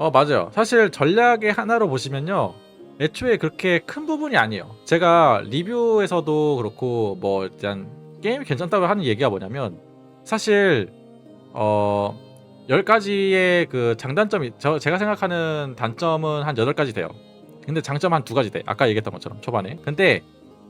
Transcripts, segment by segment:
어 맞아요. 사실 전략의 하나로 보시면요. 애초에 그렇게 큰 부분이 아니에요. 제가 리뷰에서도 그렇고 뭐 일단 게임이 괜찮다고 하는 얘기가 뭐냐면 사실 어 10가지의 그 장단점이 저 제가 생각하는 단점은 한 8가지 돼요. 근데 장점 한 두 가지 돼. 아까 얘기했던 것처럼 초반에. 근데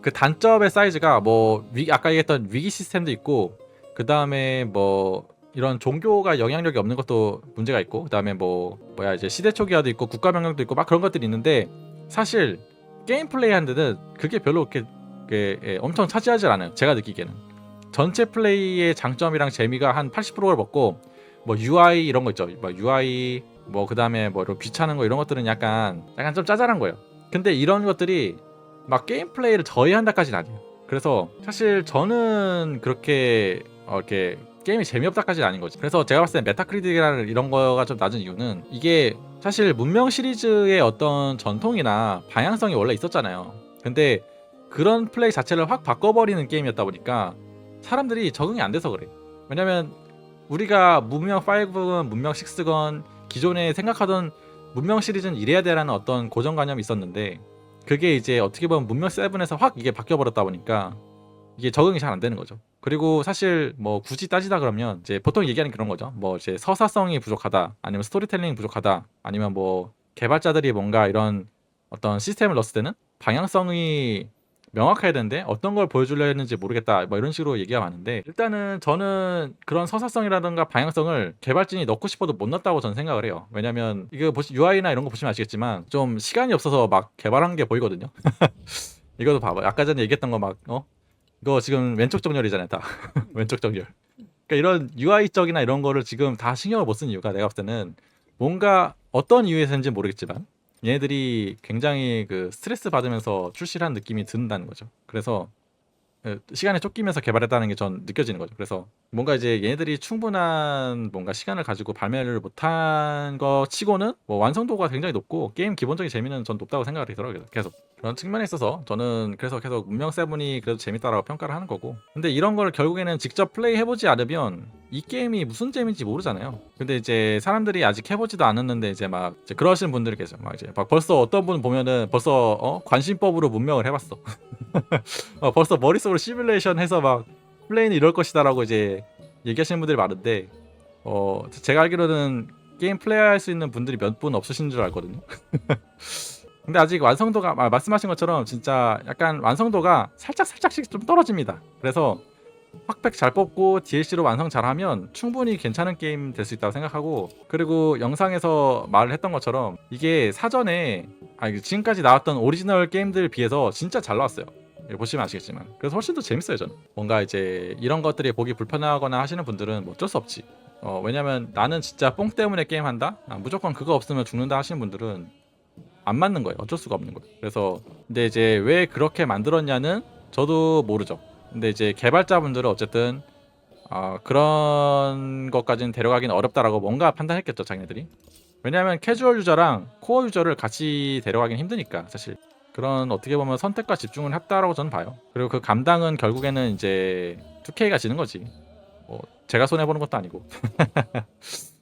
그 단점의 사이즈가 뭐 위, 아까 얘기했던 위기 시스템도 있고 그다음에 뭐 이런 종교가 영향력이 없는 것도 문제가 있고 그다음에 뭐 뭐야 이제 시대 초기화도 있고 국가 명령도 있고 막 그런 것들이 있는데 사실 게임 플레이 하는 데는 그게 별로 그렇게 그게, 예, 엄청 차지하지 않아요. 제가 느끼기에는 전체 플레이의 장점이랑 재미가 한 80%를 먹고 뭐 UI 이런 거 있죠. 뭐 UI 뭐 그다음에 뭐 이런 귀찮은 거 이런 것들은 약간 약간 좀 짜잘한 거예요. 근데 이런 것들이 막 게임 플레이를 저해한다까지는 아니에요. 그래서 사실 저는 그렇게 어, 이렇게 게임이 재미없다까지는 아닌 거지. 그래서 제가 봤을 때 메타크리틱이라는 이런 거가 좀 낮은 이유는 이게 사실 문명 시리즈의 어떤 전통이나 방향성이 원래 있었잖아요. 근데 그런 플레이 자체를 확 바꿔버리는 게임이었다 보니까 사람들이 적응이 안 돼서 그래. 왜냐면 우리가 문명 5건 문명 6건 기존에 생각하던 문명 시리즈는 이래야 되라는 어떤 고정관념이 있었는데 그게 이제 어떻게 보면 문명 7에서 확 이게 바뀌어 버렸다 보니까 이게 적응이 잘 안 되는 거죠. 그리고 사실 뭐 굳이 따지다 그러면 이제 보통 얘기하는 그런 거죠. 뭐 이제 서사성이 부족하다, 아니면 스토리텔링이 부족하다, 아니면 뭐 개발자들이 뭔가 이런 어떤 시스템을 넣었을 때는 방향성이 명확해야 되는데 어떤 걸 보여주려 했는지 모르겠다 뭐 이런 식으로 얘기가 많은데 일단은 저는 그런 서사성이라든가 방향성을 개발진이 넣고 싶어도 못 넣었다고 저는 생각을 해요 왜냐면 이거 보시 UI나 이런 거 보시면 아시겠지만 좀 시간이 없어서 막 개발한 게 보이거든요 이것도 봐봐 아까 전에 얘기했던 거막 어? 이거 지금 왼쪽 정렬이잖아요 다 왼쪽 정렬 그러니까 이런 UI적이나 이런 거를 지금 다 신경을 못 쓴 이유가 내가 봤을 때는 뭔가 어떤 이유에서인지 모르겠지만 얘네들이 굉장히 그 스트레스 받으면서 출시를 한 느낌이 든다는 거죠. 그래서 그 시간에 쫓기면서 개발했다는 게 전 느껴지는 거죠. 그래서 뭔가 이제 얘네들이 충분한 뭔가 시간을 가지고 발매를 못한 거 치고는 뭐 완성도가 굉장히 높고 게임 기본적인 재미는 전 높다고 생각을 하더라고요. 계속 그런 측면에 있어서 저는 그래서 계속 문명 세븐이 그래도 재밌다라고 평가를 하는 거고 근데 이런 걸 결국에는 직접 플레이 해보지 않으면 이 게임이 무슨 재미인지 모르잖아요. 근데 이제 사람들이 아직 해보지도 않았는데 이제 막 이제 그러시는 분들이 계세요. 막 이제 막 벌써 어떤 분 보면은 벌써 어? 관심법으로 문명을 해봤어. 어, 벌써 머릿속으로 시뮬레이션 해서 막 플레이는 이럴 것이다라고 이제 얘기하시는 분들이 많은데 어 제가 알기로는 게임 플레이할 수 있는 분들이 몇 분 없으신 줄 알거든요. 근데 아직 완성도가 아, 말씀하신 것처럼 진짜 약간 완성도가 살짝 살짝씩 좀 떨어집니다. 그래서 확백 잘 뽑고 DLC로 완성 잘하면 충분히 괜찮은 게임 될 수 있다고 생각하고 그리고 영상에서 말을 했던 것처럼 이게 사전에 아 지금까지 나왔던 오리지널 게임들 비해서 진짜 잘 나왔어요. 예, 보시면 아시겠지만. 그래서 훨씬 더 재밌어요 저는. 뭔가 이제 이런 것들이 보기 불편하거나 하시는 분들은 뭐 어쩔 수 없지. 어, 왜냐면 나는 진짜 뽕 때문에 게임 한다? 아, 무조건 그거 없으면 죽는다 하시는 분들은 안 맞는 거예요. 어쩔 수가 없는 거예요. 그래서 근데 이제 왜 그렇게 만들었냐는 저도 모르죠. 근데 이제 개발자분들은 어쨌든 아, 그런 것까지는 데려가기는 어렵다라고 뭔가 판단했겠죠 자기네들이 왜냐하면 캐주얼 유저랑 코어 유저를 같이 데려가긴 힘드니까 사실 그런 어떻게 보면 선택과 집중을 했다라고 저는 봐요. 그리고 그 감당은 결국에는 이제 2K가 지는 거지. 뭐 제가 손해 보는 것도 아니고.